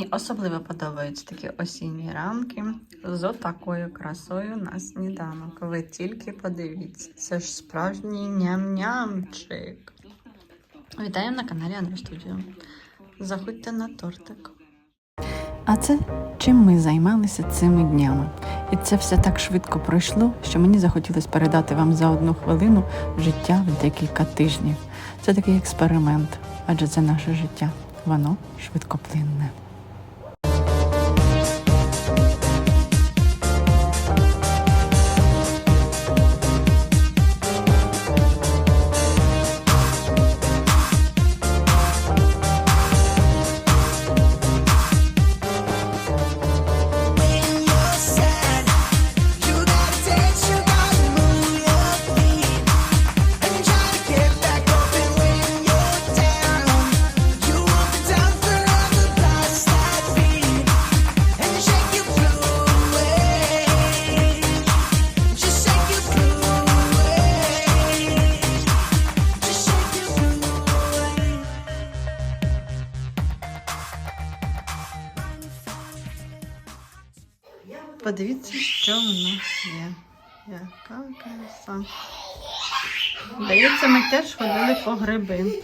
Мені особливо подобаються такі осінні ранки з отакою красою на сніданок. Ви тільки подивіться, це ж справжній ням-нямчик. Вітаємо на каналі Андро Студіо. Заходьте на тортик. А це чим ми займалися цими днями. І це все так швидко пройшло, що мені захотілося передати вам за одну хвилину життя в декілька тижнів. Це такий експеримент, адже це наше життя. Воно швидкоплинне. Подивіться, що в нас є. Яка краса. Здається, ми теж ходили по гриби.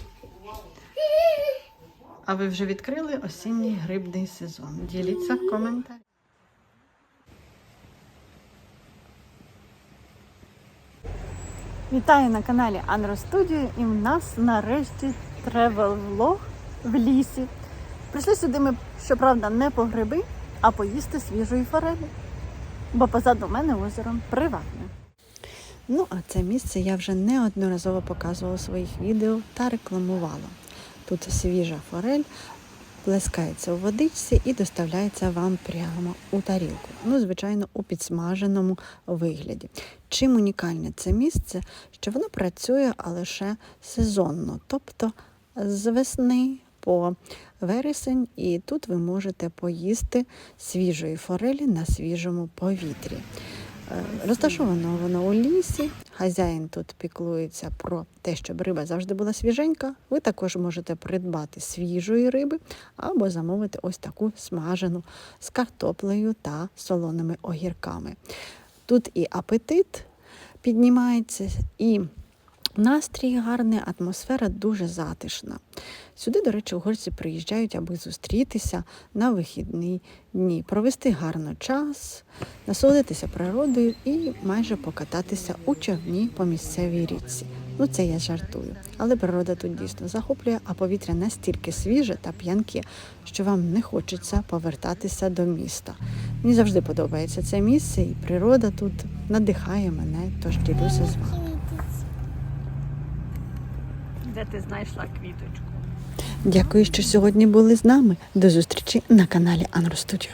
А ви вже відкрили осінній грибний сезон. Діліться в коментарях. Вітаю на каналі Анро Studio і в нас нарешті тревел влог в лісі. Прийшли сюди ми, щоправда, не по гриби, а поїсти свіжої форелі. Бо позаду мене озеро приватне. Ну, а це місце я вже неодноразово показувала у своїх відео та рекламувала. Тут свіжа форель плескається у водичці і доставляється вам прямо у тарілку. Ну, звичайно, у підсмаженому вигляді. Чим унікальне це місце, що воно працює лише сезонно, тобто з весни по вересень, і тут ви можете поїсти свіжої форелі на свіжому повітрі. Е, Розташовано воно у лісі. Хазяїн тут піклується про те, щоб риба завжди була свіженька. Ви також можете придбати свіжої риби або замовити ось таку смажену з картоплею та солоними огірками. Тут і апетит піднімається, і настрій гарний, атмосфера дуже затишна. Сюди, до речі, угорці приїжджають, аби зустрітися на вихідні дні, провести гарно час, насолодитися природою і майже покататися у човні по місцевій річці. Ну, це я жартую. Але природа тут дійсно захоплює, а повітря настільки свіже та п'янке, що вам не хочеться повертатися до міста. Мені завжди подобається це місце, і природа тут надихає мене, тож ділюся з вами. Де ти знайшла квіточку? Дякую, що сьогодні були з нами. До зустрічі на каналі Анро Студіо.